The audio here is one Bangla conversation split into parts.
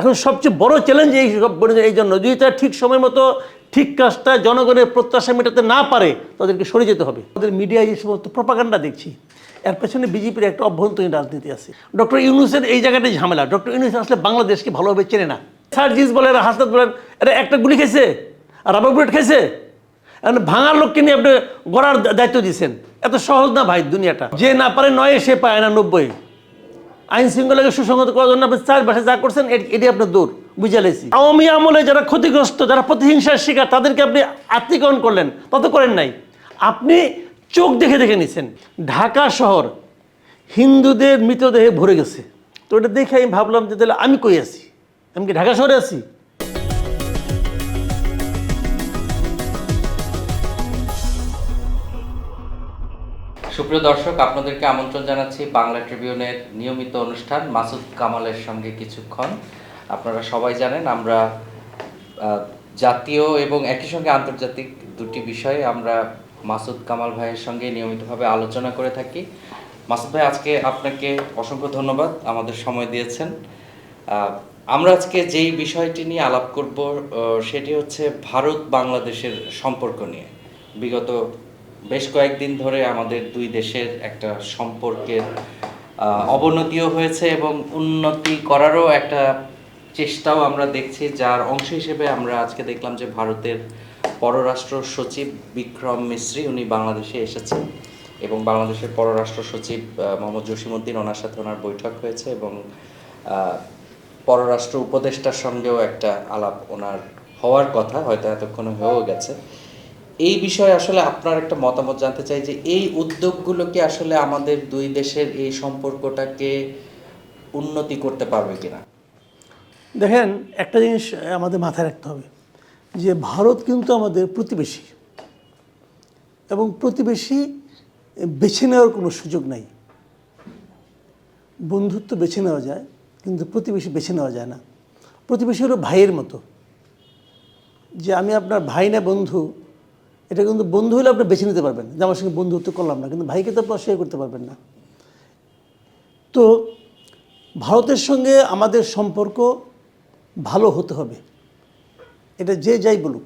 এখন সবচেয়ে বড় চ্যালেঞ্জ এই সব বনে- এই জন্য, যদি তারা ঠিক সময় মতো ঠিক কাজটা জনগণের প্রত্যাশা মেটাতে না পারে, তাদেরকে সরে যেতে হবে। তাদের মিডিয়ায় যে সমস্ত প্রপাগান্ডা দেখছি। এর পেছনে বিজেপির একটা অভ্যন্তরীণ রাজনীতি আছে। ডক্টর ইউনুসের এই জায়গাটাই ঝামেলা। ডক্টর ইউনুস আসলে বাংলাদেশকে ভালোভাবে চেনে না। সার্জিস বলেন হাসনাত বলেন এটা একটা গুলি খেয়েছে রাবার বুলেট খেয়েছে। এখন ভাঙার লোককে নিয়ে আপনি গড়ার দায়িত্ব দিয়েছেন। এত সহজ না ভাই দুনিয়াটা। যে না পারে নয়, সে পায় না নব্বই। আইন শৃঙ্খলাকে সুসংগত করার জন্য আপনি চার যা করছেন, এটি আপনার দূর, বুঝে লেছি। আওয়ামী আমলে যারা ক্ষতিগ্রস্ত, যারা প্রতিহিংসার শিকার, তাদেরকে আপনি আত্মীকরণ করলেন, তত করেন নাই। আপনি চোখ দেখে দেখে নিছেন, ঢাকা শহর, হিন্দুদের মৃতদেহে ভরে গেছে। তো এটা দেখে আমি ভাবলাম যে তাহলে আমি কই আছি? আমি কি ঢাকা শহরে আছি? সুপ্রিয় দর্শক, আপনাদেরকে আমন্ত্রণ জানাচ্ছি বাংলা ট্রিবিউনের নিয়মিত অনুষ্ঠান মাসুদ কামালের সঙ্গে কিছুক্ষণ। আপনারা সবাই জানেন আমরা জাতীয় এবং একই সঙ্গে আন্তর্জাতিক দুটি বিষয়ে আমরা মাসুদ কামাল ভাইয়ের সঙ্গে নিয়মিতভাবে আলোচনা করে থাকি। মাসুদ ভাই, আজকে আপনাকে অসংখ্য ধন্যবাদ আমাদের সময় দিয়েছেন। আমরা আজকে যেই বিষয়টি নিয়ে আলাপ করব সেটি হচ্ছে ভারত বাংলাদেশের সম্পর্ক নিয়ে। বিগত বেশ কয়েকদিন ধরে আমাদের দুই দেশের একটা সম্পর্কের অবনতিও হয়েছে এবং উন্নতি করারও একটা চেষ্টাও আমরা দেখছি, যার অংশ হিসেবে আমরা আজকে দেখলাম যে ভারতের পররাষ্ট্র সচিব বিক্রম মিশ্রি উনি বাংলাদেশে এসেছেন এবং বাংলাদেশের পররাষ্ট্র সচিব মোহাম্মদ জসিমউদ্দিন ওনার সাথে ওনার বৈঠক হয়েছে এবং পররাষ্ট্র উপদেষ্টার সঙ্গেও একটা আলাপ ওনার হওয়ার কথা, হয়তো এতক্ষণ হয়েও গেছে। এই বিষয়ে আসলে আপনার একটা মতামত জানতে চাই যে এই উদ্যোগগুলো কি আসলে আমাদের দুই দেশের এই সম্পর্কটাকে উন্নতি করতে পারবে কিনা? দেখেন, একটা জিনিস আমাদের মাথায় রাখতে হবে যে ভারত কিন্তু আমাদের প্রতিবেশী এবং প্রতিবেশী বেছে নেওয়ার কোনো সুযোগ নাই। বন্ধুত্ব বেছে নেওয়া যায়, কিন্তু প্রতিবেশী বেছে নেওয়া যায় না। প্রতিবেশী হলো ভাইয়ের মতো। যে আমি আপনার ভাই না বন্ধু এটা কিন্তু বন্ধু হলে আপনি বেছে নিতে পারবেন। যে আমার সঙ্গে বন্ধুত্ব করলাম না, কিন্তু ভাইকে তো আপনি অস্বীকার করতে পারবেন না। তো ভারতের সঙ্গে আমাদের সম্পর্ক ভালো হতে হবে। এটা যে যাই বলুক,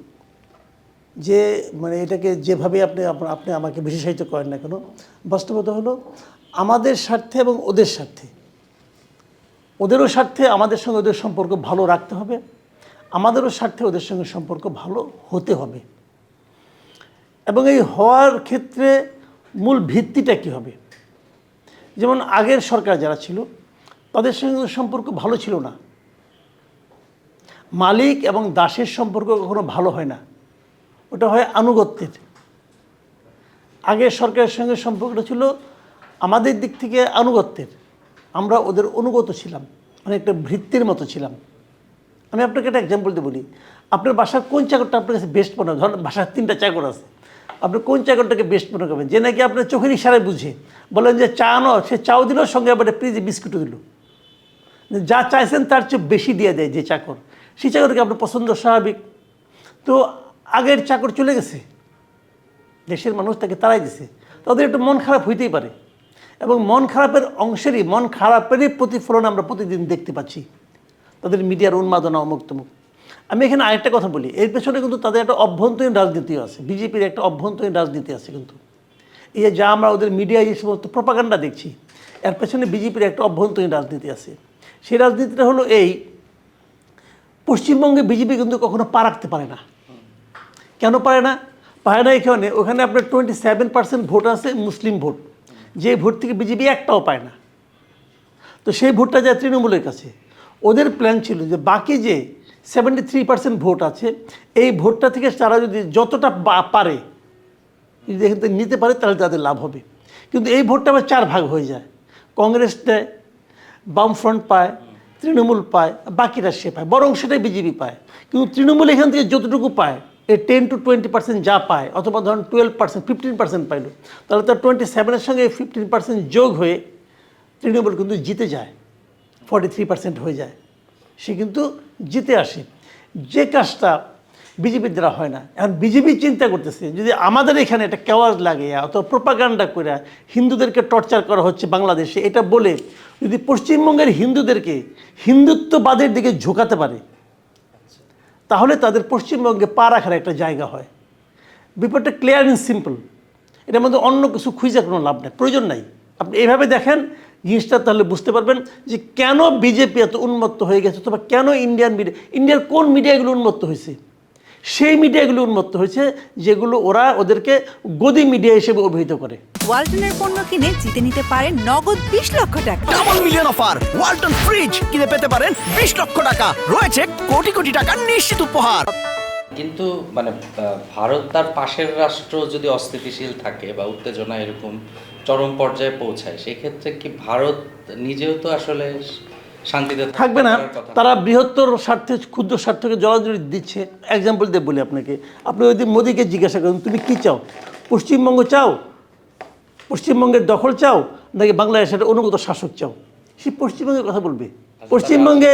যে মানে এটাকে যেভাবে আপনি আপনি আমাকে বিশেষায়িত করেন না কেন, বাস্তবতা হলো আমাদের স্বার্থে এবং ওদের স্বার্থে। ওদেরও স্বার্থে আমাদের সঙ্গে ওদের সম্পর্ক ভালো রাখতে হবে। আমাদেরও স্বার্থে ওদের সঙ্গে সম্পর্ক ভালো হতে হবে। এবং এই হওয়ার ক্ষেত্রে মূল ভিত্তিটা কী হবে? যেমন আগের সরকার যারা ছিল, তাদের সঙ্গে সম্পর্ক ভালো ছিল না। মালিক এবং দাসের সম্পর্ক কখনো ভালো হয় না। ওটা হয় আনুগত্যের। আগের সরকারের সঙ্গে সম্পর্কটা ছিল আমাদের দিক থেকে আনুগত্যের। আমরা ওদের অনুগত ছিলাম মানে একটা ভৃত্তির মতো ছিলাম। আমি আপনাকে একটা এক্সাম্পল দিয়ে বলি। আপনার বাসার কোন চাকরটা আপনার কাছে বেস্ট মনে হয়? ধরেন বাসার তিনটা চাকর আছে। আপনি কোন চাকরটাকে বেস্ট মনে করবেন? যে নাকি আপনার চোখের ইশারায় বুঝে। বলেন যে চা আনো সে চাও দিল, সঙ্গে আবার প্লিজে বিস্কুটও দিল। যা চাইছেন তার চেয়ে বেশি দিয়ে দেয় যে চাকর। সেই চাকরকে আপনার পছন্দ স্বাভাবিক। তো আগের চাকর চলে গেছে। দেশের মানুষ তাকে তাড়াই দিছে। তাদের একটু মন খারাপ হইতেই পারে। এবং মন খারাপের অংশেরই, মন খারাপেরই প্রতিফলন আমরা প্রতিদিন দেখতে পাচ্ছি। তাদের মিডিয়ার উন্মাদনা অমুক তমুক আমি এখানে আরেকটা কথা বলি, এর পেছনে কিন্তু তাদের একটা অভ্যন্তরীণ রাজনীতিও আছে, বিজেপির একটা অভ্যন্তরীণ রাজনীতি আছে কিন্তু। এই যে আমরা ওদের মিডিয়ায় যে সমস্ত প্রপাগান্ডা দেখছি, এর পেছনে বিজেপির একটা অভ্যন্তরীণ রাজনীতি আছে। সেই রাজনীতিটা হলো এই, পশ্চিমবঙ্গে বিজেপি কিন্তু কখনো পা রাখতে পারে না। কেন পারে না? পারে না এখানে ওখানে আপনার টোয়েন্টি সেভেন পার্সেন্ট ভোট আছে মুসলিম ভোট, যে ভোট থেকে বিজেপি একটাও পায় না। তো সেই ভোটটা যায় তৃণমূলের কাছে। ওদের প্ল্যান ছিল যে বাকি যে সেভেন্টি থ্রি পার্সেন্ট ভোট আছে। এই ভোটটা থেকে তারা যদি যতটা পারে, যদি এখান থেকে নিতে পারে, তাহলে তাদের লাভ হবে। কিন্তু এই ভোটটা আবার চার ভাগ হয়ে যায়। কংগ্রেস দেয়, বামফ্রন্ট পায়, তৃণমূল পায়, বাকিরা সে পায়, বরং সেটাই বিজেপি পায়। কিন্তু তৃণমূল এখান থেকে যতটুকু পায়, এই টেন টু টোয়েন্টি পার্সেন্ট যা পায়, অথবা ধরুন টুয়েলভ পার্সেন্ট ফিফটিন পার্সেন্ট পাইল, তাহলে তার টোয়েন্টি সেভেনের সঙ্গে ফিফটিন পার্সেন্ট যোগ হয়ে তৃণমূল কিন্তু জিতে যায় ফর্টি থ্রি পার্সেন্ট হয়ে যায়। সে কিন্তু জিতে আসে। যে কাজটা বিজেপির দ্বারা হয় না। এখন বিজেপি চিন্তা করতেছে, যদি আমাদের এখানে একটা কেওয়াজ লাগে, অথবা প্রোপাগান্ডা করে হিন্দুদেরকে টর্চার করা হচ্ছে বাংলাদেশে, এটা বলে যদি পশ্চিমবঙ্গের হিন্দুদেরকে হিন্দুত্ববাদের দিকে ঝোঁকাতে পারে, তাহলে তাদের পশ্চিমবঙ্গে পা রাখার একটা জায়গা হয়। ব্যাপারটা ক্লিয়ার অ্যান্ড সিম্পল এটার মধ্যে অন্য কিছু খুঁজে কোনো লাভ নেই, প্রয়োজন নাই। আপনি এভাবে দেখেন জিনিসটা তাহলে বুঝতে পারবেন যে কেন বিজেপি এত উন্মত্ত হয়ে গেছে অথবা কেন ইন্ডিয়ান মিডিয়া ইন্ডিয়ার কোন মিডিয়াগুলো উন্মত্ত হয়েছে? সেই মিডিয়াগুলো উন্মত্ত হয়েছে যেগুলো ওরা ওদেরকে গদি মিডিয়া হিসেবে অভিহিত করে। ওয়ালটনের পণ্য কিনে জিতে নিতে পারেন নগদ বিশ লক্ষ টাকা। Double million offer Walton fridge কিনে পেতে পারেন বিশ লক্ষ টাকা। রয়েছে কোটি কোটি টাকার নিশ্চিত উপহার। কিন্তু মানে ভারত তার পাশের রাষ্ট্র যদি অস্থিতিশীল থাকে বা উত্তেজনা এরকম চরম পর্যায়ে পৌঁছায় সেক্ষেত্রে কি ভারত নিজেও তো আসলে শান্তিতে থাকবে না। তারা বৃহত্তর স্বার্থে ক্ষুদ্র স্বার্থকে জলাঞ্জলি দিচ্ছে। এক্সাম্পল দিয়ে বলি আপনাকে। আপনি যদি মোদীকে জিজ্ঞাসা করেন তুমি কি চাও? পশ্চিমবঙ্গ চাও? পশ্চিমবঙ্গের দখল চাও? নাকি বাংলাদেশের অনুগত শাসক চাও? সে পশ্চিমবঙ্গের কথা বলবে। পশ্চিমবঙ্গে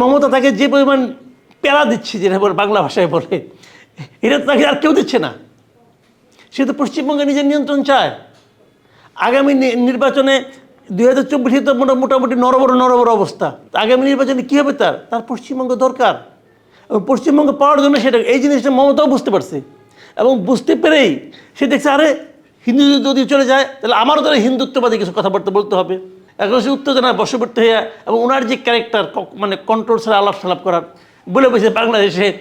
মমতা তাকে যে পরিমাণ প্যারা দিচ্ছে যেটা বলে ভাষায় বলে। এটা তাকে আর কেউ দিচ্ছে না। সে তো পশ্চিমবঙ্গে নিজের নিয়ন্ত্রণ চায়। আগামী নির্বাচনে দুই হাজার চব্বিশে তো মোটা- মোটামুটি নরবর নরবর অবস্থা। আগামী নির্বাচনে কী হবে তার? তার পশ্চিমবঙ্গ দরকার। এবং পশ্চিমবঙ্গ পাওয়ার জন্য সেটা এই জিনিসটা মমতাও বুঝতে পারছে। এবং বুঝতে পেরেই সে দেখছে, আরে, হিন্দু যদি চলে যায়, তাহলে আমারও তাহলে হিন্দুত্ববাদী কিছু কথাবার্তা বলতে হবে। এখন সে উত্তেজনায় বশবর্তী হয়ে এবং ওনার যে ক্যারেক্টার মানে কন্ট্রোল ছাড়া আলাপ সালাপ করার বলে বসে বাংলাদেশে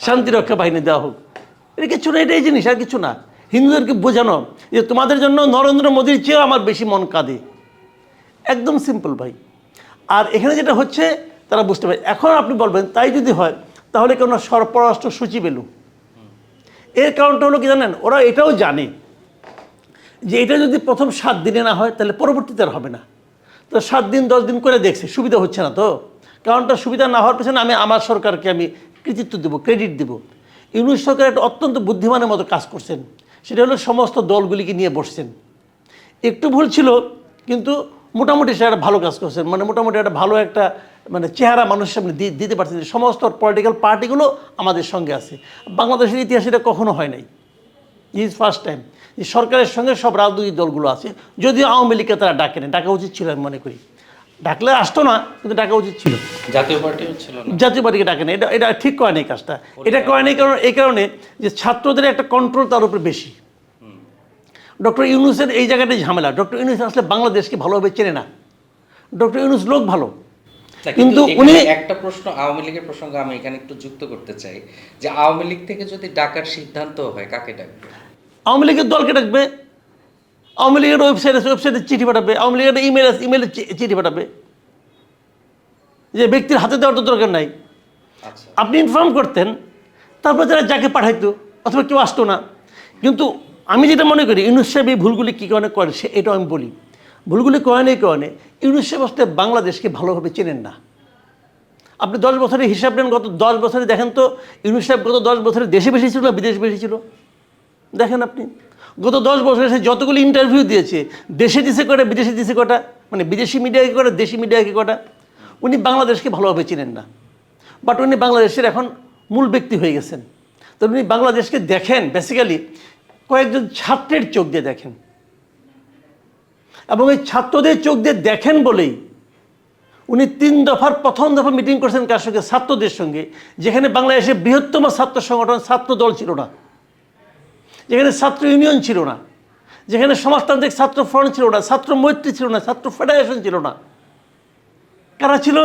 শান্তিরক্ষা বাহিনী দেওয়া হোক। এটা কিছু না, এটাই জিনিস, আর কিছু না। হিন্দুদেরকে বোঝানো যে তোমাদের জন্য নরেন্দ্র মোদীর চেয়েও আমার বেশি মন কাঁদে। একদম সিম্পল ভাই। আর এখানে যেটা হচ্ছে, তারা বুঝতে পারে। এখন আপনি বলবেন, তাই যদি হয়, তাহলে কেন সরপরাষ্ট্র সচিব এলো। এর কারণটা হলো কি জানেন, ওরা এটাও জানে যে এটা যদি প্রথম সাত দিনে না হয়, তাহলে পরবর্তীতে আর হবে না। তো সাত দিন, দশ দিন করে দেখছে, সুবিধা হচ্ছে না তো। কারণটা সুবিধা না হওয়ার পেছনে আমি আমার সরকারকে আমি কৃতিত্ব দেবো ক্রেডিট দেবো। ইউনুস সরকার একটা অত্যন্ত বুদ্ধিমানের মতো কাজ করছেন। সেটা হলো সমস্ত দলগুলিকে নিয়ে বসছেন। একটু ভুল ছিল, কিন্তু মোটামুটি সে একটা ভালো কাজ করছেন। মানে মোটামুটি একটা ভালো একটা মানে চেহারা মানুষের সামনে দিতে পারছেন সমস্ত পলিটিক্যাল পার্টিগুলো আমাদের সঙ্গে আছে। বাংলাদেশের ইতিহাসে এটা কখনো হয় নাই। ইজ ফার্স্ট টাইম সরকারের সঙ্গে সব রাজনৈতিক দলগুলো আছে। যদিও আওয়ামী লীগকে তারা ডাকে না ডাকা উচিত ছিল আমি মনে করি। ডাকলে আসতো না কিন্তু ডাকা উচিত ছিল। জাতীয় পার্টিও ছিল না। জাতীয় পার্টিকে ডাকে না। এটা এটা ঠিক করে নেই কাজটা। এটা করে নেই কারণ এই কারণে যে ছাত্রদের একটা কন্ট্রোল তার উপরে বেশি। ডক্টর ইউনুসের এই জায়গাটাই ঝামেলা। ডক্টর ইউনুস আসলে বাংলাদেশকে ভালোভাবে চেনে না। ডক্টর ইউনুস লোক ভালো। কিন্তু উনি একটা প্রশ্ন আওয়ামী লীগের প্রসঙ্গে আমি এখানে একটু যুক্ত করতে চাই যে আওয়ামী লীগ থেকে যদি ডাকার সিদ্ধান্ত হয় কাকে ডাকবে? আওয়ামী লীগের দলকে ডাকবে আওয়ামী লীগের ওয়েবসাইট আছে ওয়েবসাইটে চিঠি পাঠাবে আওয়ামী লীগের ইমেল আছে ইমেলে চিঠি পাঠাবে। যে ব্যক্তির হাতে দেওয়ার তো দরকার নাই। আচ্ছা। আপনি ইনফর্ম করতেন তারপর যারা যাকে পাঠাইতো অথবা কেউ আসতো না। কিন্তু আমি যেটা মনে করি ইউনুস সাহেব এই ভুলগুলি কী কারণে করে সে এটাও আমি বলি। ভুলগুলি করেন এই কারণে ইউনুস সাহেব আসলে বাংলাদেশকে ভালোভাবে চেনেন না। আপনি দশ বছরের হিসাব নেন গত দশ বছরে দেখেন তো ইউনুস সাহেব গত দশ বছরে দেশে বেশি ছিল না বিদেশ বেশি ছিল? দেখেন আপনি। গত দশ বছরে সে যতগুলো ইন্টারভিউ দিয়েছে, দেশে দিছে কটা বিদেশে দিছে কটা মানে বিদেশি মিডিয়াকে কটা দেশি মিডিয়াকে কটা উনি বাংলাদেশকে ভালোভাবে চিনেন না। বাট উনি বাংলাদেশের এখন মূল ব্যক্তি হয়ে গেছেন। তো উনি বাংলাদেশকে দেখেন বেসিক্যালি কয়েকজন ছাত্রের চোখ দিয়ে দেখেন। এবং এই ছাত্রদের চোখ দিয়ে দেখেন বলেই উনি তিন দফার প্রথম দফা মিটিং করছেন কার সঙ্গে? ছাত্রদের সঙ্গে, যেখানে বাংলাদেশের বৃহত্তম ছাত্র সংগঠন ছাত্র দল ছিল না। যেখানে ছাত্র ইউনিয়ন ছিল না, যেখানে সমাজতান্ত্রিক ছাত্র ফ্রন্ট ছিল না, ছাত্র মৈত্রী ছিল না, ছাত্র ফেডারেশন ছিল না। কারা ছিল?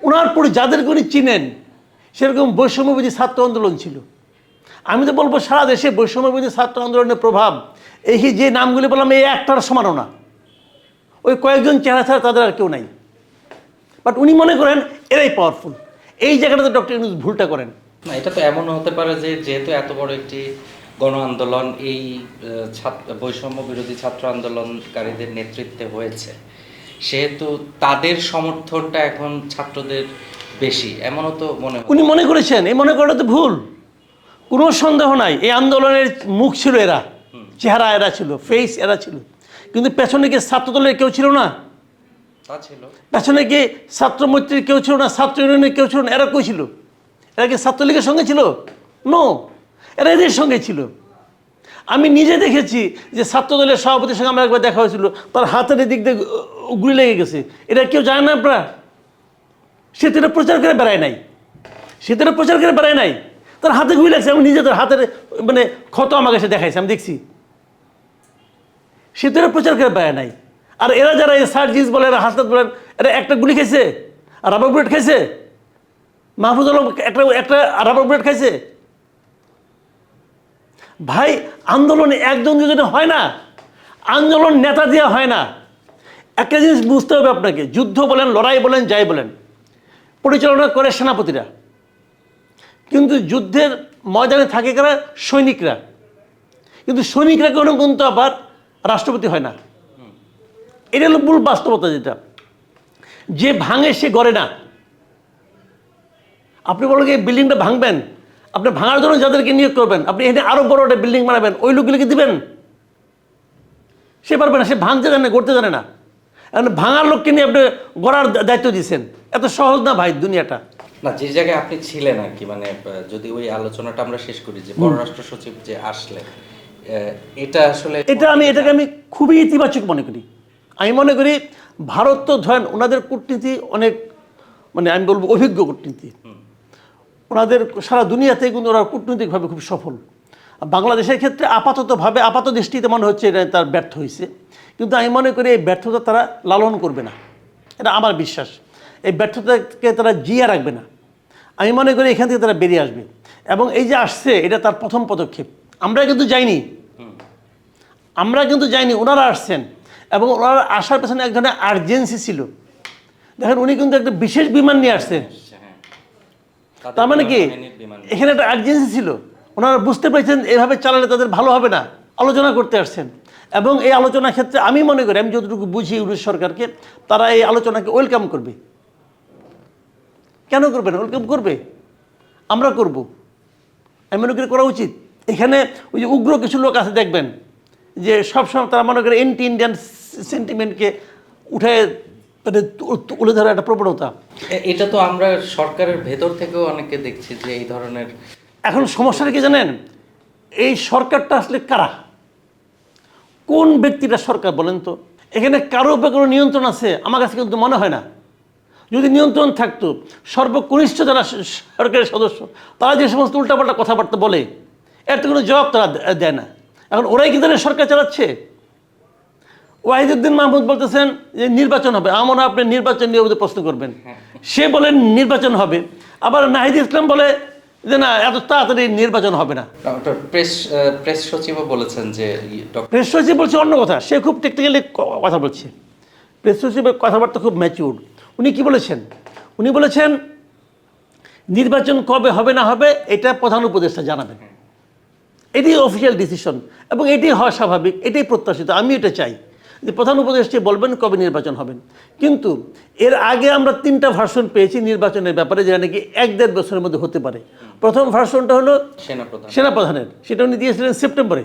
ওনার পরে যাদেরকে উনি চিনেন, সেরকম বৈষম্যবিধি ছাত্র আন্দোলন ছিল। আমি তো বলব সারা দেশে বৈষম্যবিধি ছাত্র আন্দোলনের প্রভাব, এই যে নামগুলি বললাম, এই একটার সমানও না। ওই কয়েকজন চেহারা ছাড়া তাদের আর কেউ নাই। বাট উনি মনে করেন, এরাই পাওয়ারফুল এই জায়গাটাতে ডক্টর ইউনুস ভুলটা করেন। না, এটা তো এমন হতে পারে যে, যেহেতু এত বড় একটি গণ আন্দোলন এই ছাত্র বৈষম্য বিরোধী ছাত্র আন্দোলনকারীদের নেতৃত্বে হয়েছে। সেহেতু তাদের সমর্থনটা এখন ছাত্রদের বেশি এমনও তো মনে হয়। উনি মনে করেছেন এই মনে করাটা তো ভুল। কোনো সন্দেহ নাই এই আন্দোলনের মুখ ছিল এরা চেহারা এরা ছিল ফেস এরা ছিল। কিন্তু পেছনে গিয়ে ছাত্রদলের কেউ ছিল না। তা ছিল। পেছনে গিয়ে ছাত্র মৈত্রীর কেউ ছিল না ছাত্র ইউনিয়নের কেউ ছিল না এরা কই ছিল? এরা কি ছাত্রলীগের সঙ্গে ছিল? নো এরা এদের সঙ্গে ছিল। আমি নিজে দেখেছি যে ছাত্রদলের সভাপতির সঙ্গে আমার একবার দেখা হয়েছিল। তার হাতের দিক দিয়ে গুলি লেগে গেছে। এটা কেউ জানে না আপনারা? সে তো এটা প্রচার করে বেড়ায় নাই। সে তো এটা প্রচার করে বেড়ায় নাই। তার হাতে গুলি লাগছে। আমি নিজে তার হাতের মানে ক্ষত আমাকে সে দেখাইছে। আমি দেখছি। সে তো এটা প্রচার করে বেড়ায় নাই। আর এরা যারা এই সার্জিস বলে এরা হাসপাত বলেন, এরা একটা গুলি খেয়েছে আর রাবার বুলেট খাইছে। মাহফুজ আলম একটা একটা রাবার বুলেট খাইছে। ভাই, আন্দোলন একজন দুজনে হয় না। আন্দোলন নেতা দেওয়া হয় না। একটা জিনিস বুঝতে হবে আপনাকে, যুদ্ধ বলেন, লড়াই বলেন, যাই বলেন, পরিচালনা করে সেনাপতিরা। কিন্তু যুদ্ধের ময়দানে থাকে কারা? সৈনিকরা। কিন্তু সৈনিকরা কোনো কিন্তু আবার রাষ্ট্রপতি হয় না। এটা হলো মূল বাস্তবতা যেটা। যে ভাঙে সে গড়ে না। আপনি বলেন এই বিল্ডিংটা ভাঙবেন? আপনি ভাঙার জন্য যাদেরকে নিয়োগ করবেন আপনি এখানে আরও বড় একটা বিল্ডিং বানাবেন ওই লোকগুলিকে দিবেন। সে পারবে না সে ভাঙতে জানে না গড়তে জানে না। এখন ভাঙার লোককে নিয়ে আপনি গড়ার দায়িত্ব দিয়েছেন। এত সহজ না ভাই দুনিয়াটা? না যে জায়গায় আপনি ছিলেন আর কি মানে যদি ওই আলোচনাটা আমরা শেষ করি যে পররাষ্ট্র সচিব যে আসলেন আহ, এটা আসলে এটা আমি এটাকে আমি খুবই ইতিবাচক মনে করি। আমি মনে করি ভারত তো ধরেন ওনাদের কূটনীতি অনেক মানে আমি বলব অভিজ্ঞ কূটনীতি। ওনাদের সারা দুনিয়াতে কিন্তু ওরা কূটনৈতিকভাবে খুব সফল। বাংলাদেশের ক্ষেত্রে আপাততভাবে, আপাত দৃষ্টিতে মনে হচ্ছে এটা তার ব্যর্থ হয়েছে কিন্তু আমি মনে করি এই ব্যর্থতা তারা লালন করবে না। এটা আমার বিশ্বাস। এই ব্যর্থতাকে তারা জিয়া রাখবে না। আমি মনে করি এখান থেকে তারা বেরিয়ে আসবে। এবং এই যে আসছে, এটা তার প্রথম পদক্ষেপ। আমরা কিন্তু যাইনি। আমরা কিন্তু যাইনি, ওনারা আসছেন। এবং ওনারা আসার পেছনে এক ধরনের আর্জেন্সি ছিল। দেখেন, উনি কিন্তু একটা বিশেষ বিমান নিয়ে আসছেন। তার মানে কি? এখানে একটা আর্জেন্সি ছিল। ওনারা বুঝতে পেরেছেন এভাবে চালালে তাদের ভালো হবে না। আলোচনা করতে আসছেন। এবং এই আলোচনার ক্ষেত্রে আমি মনে করি আমি যতটুকু বুঝি ইউরোপ সরকারকে তারা এই আলোচনাকে ওয়েলকাম করবে। কেন করবে না? ওয়েলকাম করবে? আমরা করব। আমি মনে করি করা উচিত। এখানে ওই যে উগ্র কিছু লোক আছে দেখবেন যে সবসময় তারা মনে করে এন্টি ইন্ডিয়ান সেন্টিমেন্টকে উঠে মানে তুলে ধরার একটা প্রবণতা। এটা তো আমরা সরকারের ভেতর থেকেও অনেকে দেখছি যে এই ধরনের এখন সমস্যাটা কি জানেন? এই সরকারটা আসলে কারা? কোন ব্যক্তিটা সরকার বলেন তো? এখানে কারও উপরে কোনো নিয়ন্ত্রণ আছে? আমার কাছে কিন্তু মনে হয় না। যদি নিয়ন্ত্রণ থাকতো সর্বকনিষ্ঠ যারা সরকারের সদস্য তারা যে সমস্ত উল্টাপাল্টা কথাবার্তা বলে এর তো কোনো জবাব তারা দেয় না। এখন ওরাই কি ধরনের সরকার চালাচ্ছে? ওয়াহিদুদ্দিন মাহমুদ বলতেছেন যে নির্বাচন হবে। আমার আপনি নির্বাচন নিয়ে প্রশ্ন করবেন। সে বলেন নির্বাচন হবে। আবার নাহিদ ইসলাম বলে যে না এত তাড়াতাড়ি নির্বাচন হবে না। প্রেস প্রেস সচিবও বলেছেন যে প্রেস সচিব বলছে অন্য কথা। সে খুব টেকনিক্যালি কথা বলছে। প্রেস সচিবের কথাবার্তা খুব ম্যাচিউর উনি কি বলেছেন? উনি বলেছেন নির্বাচন কবে হবে না হবে এটা প্রধান উপদেষ্টা জানাবেন। এটাই অফিসিয়াল ডিসিশন এবং এটাই হওয়া স্বাভাবিক এটাই প্রত্যাশিত। আমি এটা চাই। যে প্রধান উপদেষ্টা বলবেন কবে নির্বাচন হবেন। কিন্তু এর আগে আমরা তিনটা ভার্সন পেয়েছি নির্বাচনের ব্যাপারে যেটা নাকি এক দেড় বছরের মধ্যে হতে পারে। প্রথম ভার্সনটা হলো সেনাপ্রধান। সেনাপ্রধানের সেটা উনি দিয়েছিলেন সেপ্টেম্বরে।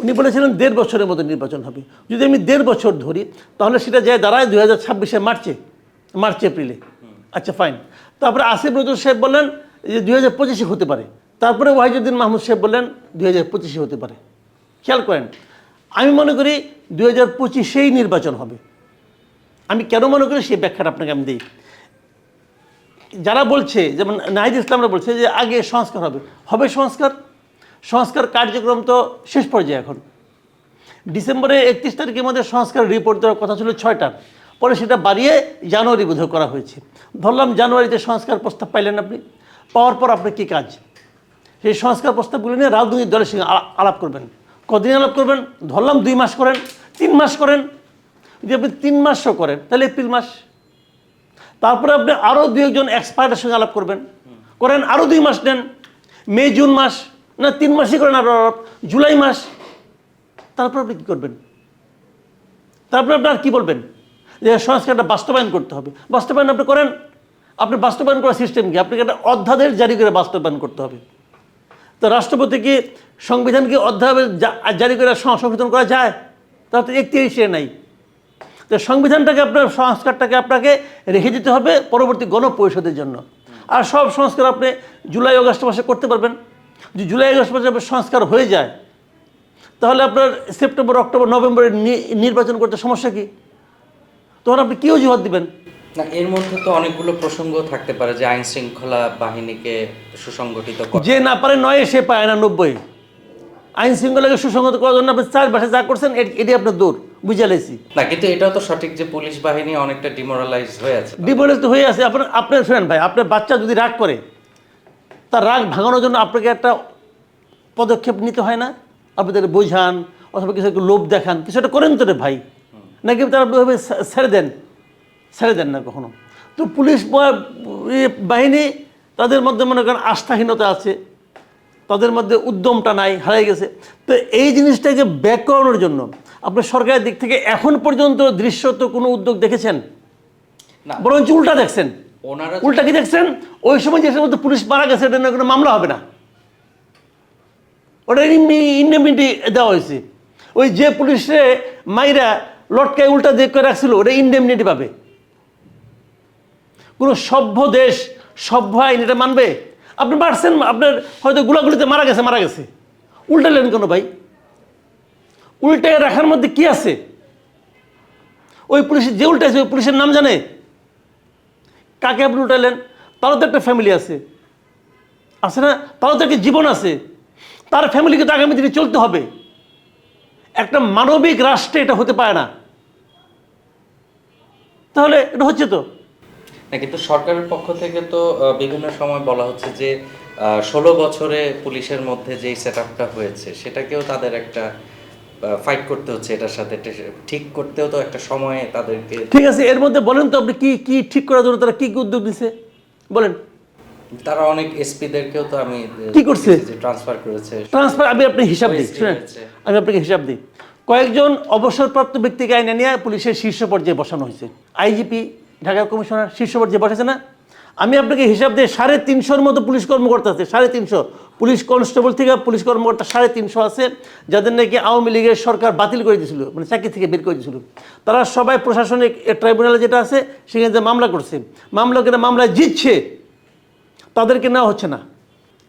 উনি বলেছিলেন দেড় বছরের মধ্যে নির্বাচন হবে। যদি আমি দেড় বছর ধরি তাহলে সেটা যায় দাঁড়ায় দুই হাজার ছাব্বিশে মার্চে মার্চ এপ্রিলে। আচ্ছা ফাইন তারপরে আসিফ নজরুল সাহেব বললেন যে দুই হাজার পঁচিশে হতে পারে। তারপরে ওয়াহিদুদ্দিন মাহমুদ সাহেব বললেন দুই হাজার পঁচিশে হতে পারে। খেয়াল করেন আমি মনে করি দু হাজার পঁচিশেই নির্বাচন হবে। আমি কেন মনে করি সেই ব্যাখ্যাটা আপনাকে আমি দিই। যারা বলছে, যেমন নাহিদ ইসলামরা বলছে যে আগে সংস্কার হবে। হবে সংস্কার? সংস্কার কার্যক্রম তো শেষ পর্যায়ে এখন। ডিসেম্বরে একত্রিশ তারিখের মধ্যে সংস্কার রিপোর্ট দেওয়ার কথা ছিল ছয়টার পরে সেটা বাড়িয়ে জানুয়ারি বোধহয় করা হয়েছে। ধরলাম জানুয়ারিতে সংস্কার প্রস্তাব পাইলেন আপনি। পাওয়ার পর আপনার কী কাজ? সেই সংস্কার প্রস্তাবগুলো নিয়ে রাজনৈতিক দলের সঙ্গে আলাপ করবেন। কদিন আলাপ করবেন? ধরলাম দুই মাস করেন, তিন মাস করেন। যদি আপনি তিন মাসও করেন, তাহলে এপ্রিল মাস। তারপরে আপনি আরও দুই একজন এক্সপার্টের সঙ্গে আলাপ করবেন। করেন আরও দুই মাস নেন। মে, জুন মাস, না, তিন মাসই করেন আরও আলাপ। জুলাই মাস। তারপর আপনি কী করবেন? তারপরে আপনি আর কী বলবেন? যে সংস্কারটা বাস্তবায়ন করতে হবে। বাস্তবায়ন আপনি করেন। আপনি বাস্তবায়ন করার সিস্টেম কি? আপনাকে একটা অধ্যাদেশ জারি করে বাস্তবায়ন করতে হবে। তো রাষ্ট্রপতি কি সংবিধানকে অধ্যাদেশ জারি করে সংশোধন করা যায়? তার তো সে নাই। তো সংবিধানটাকে আপনার, সংস্কারটাকে আপনাকে রেখে দিতে হবে পরবর্তী গণপরিষদের জন্য। আর সব সংস্কার আপনি জুলাই আগস্ট মাসে করতে পারবেন। যদি জুলাই আগস্ট মাসে সংস্কার হয়ে যায়, তাহলে আপনার সেপ্টেম্বর, অক্টোবর, নভেম্বরে নির্বাচন করতে সমস্যা কী? তখন আপনি কি অজুহাত দিবেন? না এর মধ্যে তো অনেকগুলো প্রসঙ্গ থাকতে পারে যে আইন শৃঙ্খলা বাহিনীকে সুসংগঠিত যে না পারে নয় সে পায় না নব্বই। আইন শৃঙ্খলাকে সুসংগত করার জন্য আপনি চার মাসে যা করছেন এটি আপনার দূর বুঝে লাইছি না কিন্তু এটাও তো সঠিক যে পুলিশ বাহিনী অনেকটা ডিমোরালাইজ হয়ে আছে। তো হয়ে আছে। আপনার আপনার শোনেন ভাই আপনার বাচ্চা যদি রাগ করে তার রাগ ভাঙানোর জন্য আপনাকে একটা পদক্ষেপ নিতে হয় না? আপনি তাদের বোঝান অথবা কিছু একটা লোভ দেখান কিছু একটা করেন তো রে ভাই। নাকি তারা ছেড়ে দেন? ছেড়ে দেন না কখনো। তো পুলিশ বাহিনী তাদের মধ্যে মনে করেন আস্থাহীনতা আছে তাদের মধ্যে উদ্যমটা নাই হারিয়ে গেছে। তো এই জিনিসটাকে ব্যাক করানোর জন্য আপনার সরকারের দিক থেকে এখন পর্যন্ত দৃশ্যত কোনো উদ্যোগ দেখেছেন? বরঞ্চ উল্টা দেখছেন। ওনারা উল্টা কি দেখছেন? ওই সময় যে সময় পুলিশ মারা গেছে এটা কোনো মামলা হবে না। ওটা ইন্ডেমিনিটি দেওয়া হয়েছে। ওই যে পুলিশে মাইরা লটকায় উল্টা দেখ করে রাখছিল ওটা ইন্ডেমিনিটি পাবে। কোনো সভ্য দেশ, সভ্য আইন এটা মানবে? আপনি মারছেন আপনার হয়তো গুলাগুলিতে মারা গেছে মারা গেছে। উল্টালেন কেন ভাই? উল্টায় রাখার মধ্যে কি আছে? ওই পুলিশের যে উল্টাইছে, ওই পুলিশের নাম জানে? কাকে আপনি উঠালেন তারও তো একটা ফ্যামিলি আছে। আছে না? তারও তো একটা জীবন আছে। তার ফ্যামিলিকে তো আগামী দিনে চলতে হবে। একটা মানবিক রাষ্ট্রে এটা হতে পারে না। তাহলে এটা হচ্ছে তো? না কিন্তু সরকারের পক্ষ থেকে তো বিভিন্ন সময় বলা হচ্ছে যে ষোলো বছরে পুলিশের মধ্যে যেই সেট আপটা হয়েছে সেটাকেও তাদের একটা ফাইট করতে হচ্ছে এটার সাথে ঠিক করতেও তো একটা সময় তাদেরকে ঠিক আছে এর মধ্যে বলেন তো আপনি কি কি ঠিক করার জন্য তারা কি কি উদ্যোগ নিছে? বলেন। তারা অনেক এসপিদেরকেও তো আমি কি করছে? ট্রান্সফার করেছে। ট্রান্সফার আমি আপনি হিসাব দিই আমি আপনাকে হিসাব দিই। কয়েকজন অবসরপ্রাপ্ত ব্যক্তিকে আইনে নিয়ে পুলিশের শীর্ষ পর্যায়ে বসানো হয়েছে। আইজিপি ঢাকা কমিশনার শীর্ষ পর্যায়ে বসেছে না, আমি আপনাকে হিসাব দিয়ে সাড়ে তিনশোর মতো পুলিশ কর্মকর্তা আছে, সাড়ে তিনশো। পুলিশ কনস্টেবল থেকে পুলিশ কর্মকর্তা সাড়ে তিনশো আছে, যাদের নাকি আওয়ামী লীগের সরকার বাতিল করে দিয়েছিল মানে চাকরি থেকে বের করে দিয়েছিল তারা সবাই প্রশাসনিক ট্রাইব্যুনালে যেটা আছে, সেখানে যে মামলা করছে। মামলা করে মামলায় জিতছে। তাদেরকে নেওয়া হচ্ছে না।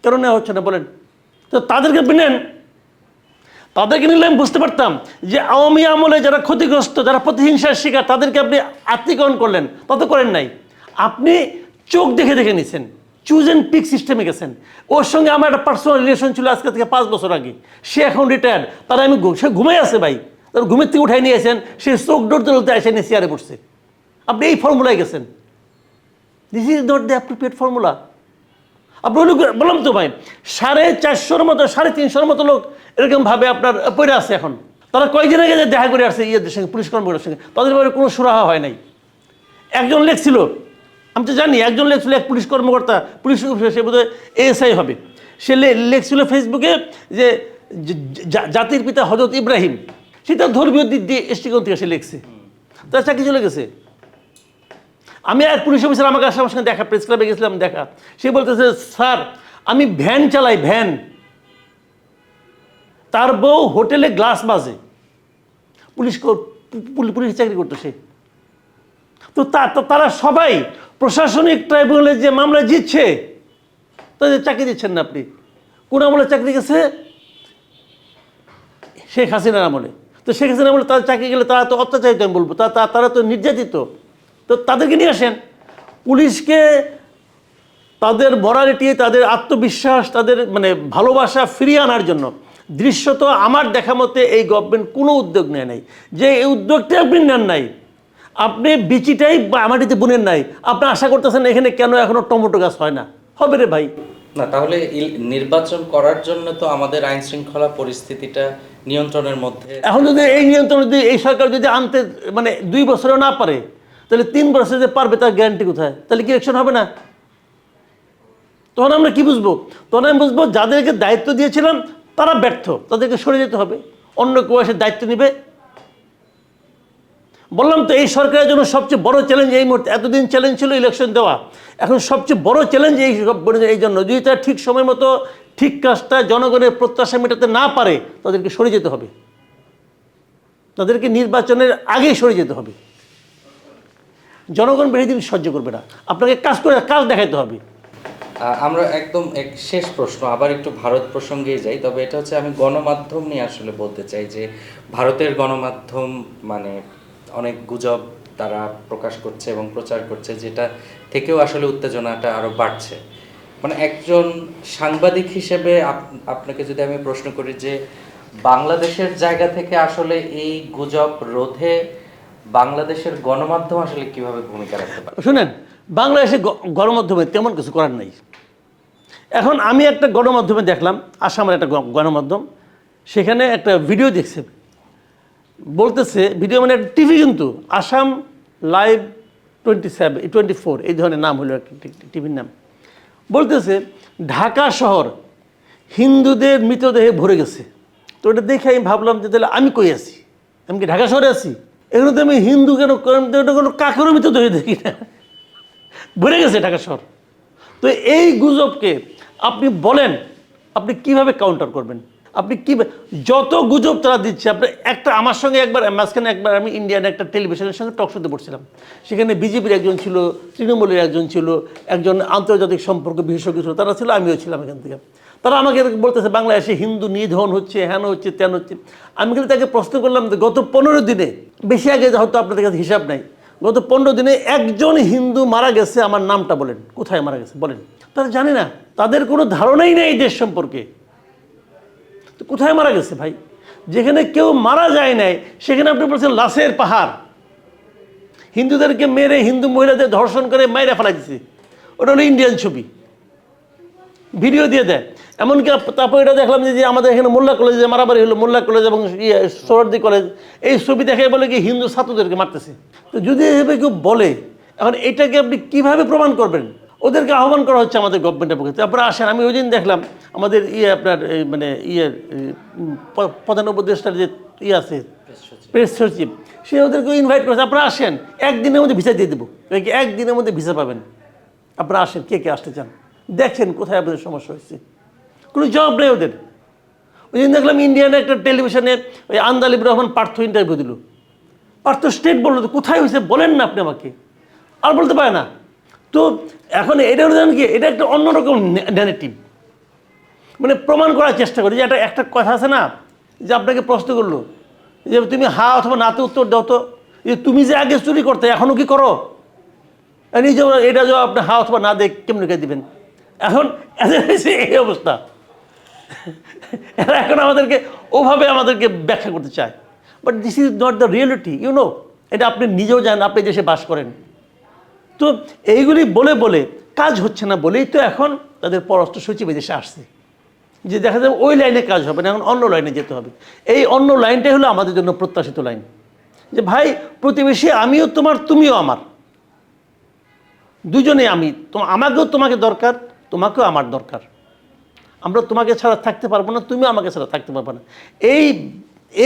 কেন নেওয়া হচ্ছে না বলেন? তো তাদেরকে আপনি নেন। তাদেরকে নিলে আমি বুঝতে পারতাম যে আওয়ামী আমলে যারা ক্ষতিগ্রস্ত, যারা প্রতিহিংসার শিকার, তাদেরকে আপনি আত্মীকরণ করলেন তত করেন নাই। আপনি চোখ দেখে দেখে নিছেন চুজ অ্যান্ড পিক সিস্টেমে গেছেন। ওর সঙ্গে আমার একটা পার্সোনাল রিলেশন ছিল আজকে থেকে পাঁচ বছর আগে। সে এখন রিটায়ার্ড তারা আমি সে ঘুমাই আছে ভাই। তার ঘুমের থেকে উঠাই নিয়েছেন সে চোখ ডরতে ডরতে এসে নিয়ে চেয়ারে বসছে আপনি এই ফর্মুলায় গেছেন। This is not the appropriate formula আপনি বললাম তো ভাই, সাড়ে চারশোর মতো, সাড়ে তিনশোর মতো লোক এরকম ভাবে আপনার পড়ে আছে এখন। তারা কয়েকদিন আগে যে দেখা করে আসছে ইয়েদের সঙ্গে পুলিশ কর্মকর্তার সঙ্গে তাদের ব্যাপারে কোনো সুরাহা হয় নাই। একজন লেখছিল আমি তো জানি একজন লেখছিল এক পুলিশ কর্মকর্তা পুলিশ অফিসার, সে বোধহয় এএসআই হবে। সে লেখছিল ফেসবুকে যে জাতির পিতা হজরত ইব্রাহিম সেটা ধর্মীয় দিক দিয়ে দৃষ্টিকোণ থেকে সে লিখছে। তার চাকরি চলে গেছে। আমি এক পুলিশ অফিসার আমাকে আসার সঙ্গে দেখা প্রেস ক্লাবে গেছিলাম দেখা। সে বলতেছে স্যার আমি ভ্যান চালাই ভ্যান। তার বউ হোটেলে গ্লাস বাজে। পুলিশ পুলিশ চাকরি করতো সে তো তারা সবাই প্রশাসনিক ট্রাইব্যুনালে যে মামলা জিতছে, তাদের চাকরি দিচ্ছেন না আপনি। কোন আমলে চাকরি গেছে? শেখ হাসিনার আমলে। তো শেখ হাসিনার আমলে তাদের চাকরি গেলে তারা তো অত্যাচারিত, আমি বলব। তারা তো নির্যাতিত। তো তাদেরকে নিয়ে আসেন। পুলিশকে তাদের মরালিটি তাদের আত্মবিশ্বাস, তাদের মানে ভালোবাসা ফিরিয়ে আনার জন্য দৃশ্যত আমার দেখা মতে এই গভর্নমেন্ট কোনো উদ্যোগ নেয় নাই। যে এই উদ্যোগটা আপনি নেন নাই। আপনি বিচিটাই মাটিতে বুনেন নাই। আপনি আশা করতেছেন এখানে কেন এখনও টমেটো গাছ হয় না? হবে রে ভাই। না তাহলে নির্বাচন করার জন্য তো আমাদের আইন শৃঙ্খলা পরিস্থিতিটা নিয়ন্ত্রণের মধ্যে এখন যদি এই নিয়ন্ত্রণ যদি এই সরকার যদি আনতে মানে দুই বছরেও না পারে তাহলে তিন বছরে যে পারবে তার গ্যারান্টি কোথায়? তাহলে কি ইলেকশন হবে না? তখন আমরা কি বুঝব? তখন আমি বুঝব যাদেরকে দায়িত্ব দিয়েছিলাম তারা ব্যর্থ, তাদেরকে সরে যেতে হবে। অন্য কেউ এসে দায়িত্ব নেবে। বললাম তো এই সরকারের জন্য সবচেয়ে বড় চ্যালেঞ্জ এই মুহূর্তে, এতদিন চ্যালেঞ্জ ছিল ইলেকশন দেওয়া। এখন সবচেয়ে বড় চ্যালেঞ্জ এই সব এই জন্য, যদি তারা ঠিক সময় মতো ঠিক কাজটা জনগণের প্রত্যাশা মেটাতে না পারে, তাদেরকে সরে যেতে হবে। তাদেরকে নির্বাচনের আগেই সরে যেতে হবে। জনগণ বেশি দিন সহ্য করবে না। আপনাকে কাজ করে কাজ দেখাতে হবে। আমরা একদম এক শেষ প্রশ্ন, আবার একটু ভারত প্রসঙ্গেই যাই, তবে এটা হচ্ছে আমি গণমাধ্যম নিয়ে আসলে বলতে চাই যে, ভারতের গণমাধ্যম মানে অনেক গুজব তারা প্রকাশ করছে এবং প্রচার করছে, যেটা থেকেও আসলে উত্তেজনাটা আরও বাড়ছে। মানে একজন সাংবাদিক হিসেবে আপ- আপনাকে যদি আমি প্রশ্ন করি যে, বাংলাদেশের জায়গা থেকে আসলে এই গুজব রোধে বাংলাদেশের গণমাধ্যম আসলে কীভাবে ভূমিকা রাখতে পারে? শুনেন, বাংলাদেশে গণমাধ্যমে তেমন কিছু করার নেই। এখন আমি একটা গণমাধ্যমে দেখলাম, আসামের একটা গণমাধ্যম, সেখানে একটা ভিডিও দেখছে। বলতেছে, ভিডিও মানে একটা টিভি কিন্তু, Assam live twenty seven twenty four, এই ধরনের নাম হলো একটা টিভির নাম। বলতেছে, ঢাকা শহর হিন্দুদের মৃতদেহে ভরে গেছে। তো এটা দেখে আমি ভাবলাম যে তাহলে আমি কই আছি? আমি কি ঢাকা শহরে আছি? এগুলো তো আমি হিন্দু কেন কোনো কাকেরও মৃতদেহ দেখি না। ভরে গেছে ঢাকা শহর। তো এই গুজবকে আপনি বলেন, আপনি কীভাবে কাউন্টার করবেন? আপনি কি যত গুজব তারা দিচ্ছে, আপনি একটা আমার সঙ্গে একবার, মাঝখানে একবার আমি ইন্ডিয়ান একটা টেলিভিশনের সঙ্গে টক শোতে পড়ছিলাম। সেখানে বিজেপির একজন ছিল, তৃণমূলের একজন ছিল, একজন আন্তর্জাতিক সম্পর্ক বিশেষজ্ঞ ছিল, তারা ছিল, আমিও ছিলাম এখান থেকে। তারা আমাকে বলতেছে, বাংলাদেশে হিন্দু নিধন হচ্ছে হ্যান হচ্ছে, তেন হচ্ছে। আমি কিন্তু তাকে প্রশ্ন করলাম গত পনেরো দিনে, বেশি আগে হয়তো আপনাদের কাছে হিসাব নাই গত পনেরো দিনে একজন হিন্দু মারা গেছে, আমার নামটা বলেন। কোথায় মারা গেছে? বলেন। তারা জানে না, তাদের কোনো ধারণাই নেই দেশ সম্পর্কে। তো কোথায় মারা গেছে ভাই? যেখানে কেউ মারা যায় নাই, সেখানে আপনি বলছেন লাশের পাহাড়। হিন্দুদেরকে মেরে হিন্দু মহিলাদের ধর্ষণ করে মাইরা ফেলা দিছে ওটা হলো ইন্ডিয়ান ছবি। ভিডিও দিয়ে দেয়। এমনকি তারপর এটা দেখলাম যে আমাদের এখানে মোল্লা কলেজে মারামারি হলো মোল্লা কলেজ এবং ইয়ে সোহরদি কলেজ এই ছবি দেখে বলে কি হিন্দু ছাত্রদেরকে মারতেছে। তো যদি এভাবে কেউ বলে এখন এটাকে আপনি কীভাবে প্রমাণ করবেন? ওদেরকে আহ্বান করা হচ্ছে আমাদের গভর্নমেন্টের পক্ষে। তারপরে আসেন আমি ওই দিন দেখলাম আমাদের ইয়ে আপনার মানে ইয়ে প্রধান উপদেষ্টার যে ইয়ে আছে প্রেস সচিব। সে ওদেরকে ইনভাইট করেছে। আপনারা আসেন একদিনের মধ্যে ভিসা দিয়ে দেবো। একদিনের মধ্যে ভিসা পাবেন? আপনারা আসেন কে কে আসতে চান? দেখেন কোথায় আপনাদের সমস্যা হচ্ছে কোনো জবাব নেই ওদের। ওই দিন দেখলাম ইন্ডিয়ান একটা টেলিভিশনে ওই আন্দালিব রহমান পার্থ ইন্টারভিউ দিল। পার্থ স্টেট বলল, তো কোথায় হয়েছে? বলেন না আপনি আমাকে। আর বলতে পারে না। তো এখন এটা হলো কি? এটা একটা অন্যরকম ন্যারেটিভ মানে প্রমাণ করার চেষ্টা করি যে একটা একটা কথা আছে না, যে আপনাকে প্রশ্ন করল, যে তুমি হা অথবা নাতে উত্তর দাও তো, যে তুমি যে আগে চুরি করতে এখনও কি করো? এটা যে আপনি হা অথবা না দেখ কেমন কে দিবেন? এখন এই অবস্থা। এরা এখন আমাদেরকে ওভাবে আমাদেরকে ব্যাখ্যা করতে চায়। But this is not the reality you know এটা আপনি নিজেও জানেন, আপনি দেশে বাস করেন। তো এইগুলি বলে বলে কাজ হচ্ছে না বলেই তো এখন তাদের পররাষ্ট্র সচিব এই দেশে আসছে। যে দেখা যাবে ওই লাইনে কাজ হবে না, এখন অন্য লাইনে যেতে হবে। এই অন্য লাইনটাই হলো আমাদের জন্য প্রত্যাশিত লাইন। যে ভাই, প্রতিবেশী আমিও তোমার, তুমিও আমার। দুজনে আমি আমাকেও তোমাকে দরকার, তোমাকেও আমার দরকার। আমরা তোমাকে ছাড়া থাকতে পারব না তুমিও আমাকে ছাড়া থাকতে পারবে না। এই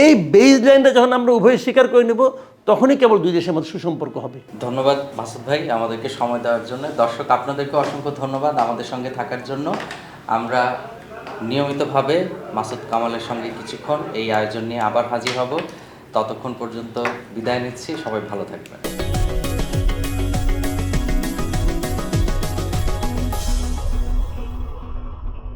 এই বেজ লাইনটা যখন আমরা উভয় স্বীকার করে নেব, তখনই কেবল দুই দেশের মধ্যে সুসম্পর্ক হবে। ধন্যবাদ মাসুদ ভাই আমাদেরকে সময় দেওয়ার জন্য। দর্শক, আপনাদেরকে অসংখ্য ধন্যবাদ আমাদের সঙ্গে থাকার জন্য। আমরা নিয়মিতভাবে মাসুদ কামালের সঙ্গে কিছুক্ষণ এই আয়োজন নিয়ে আবার হাজির হব। ততক্ষণ পর্যন্ত বিদায় নিচ্ছি। সবাই ভালো থাকবেন।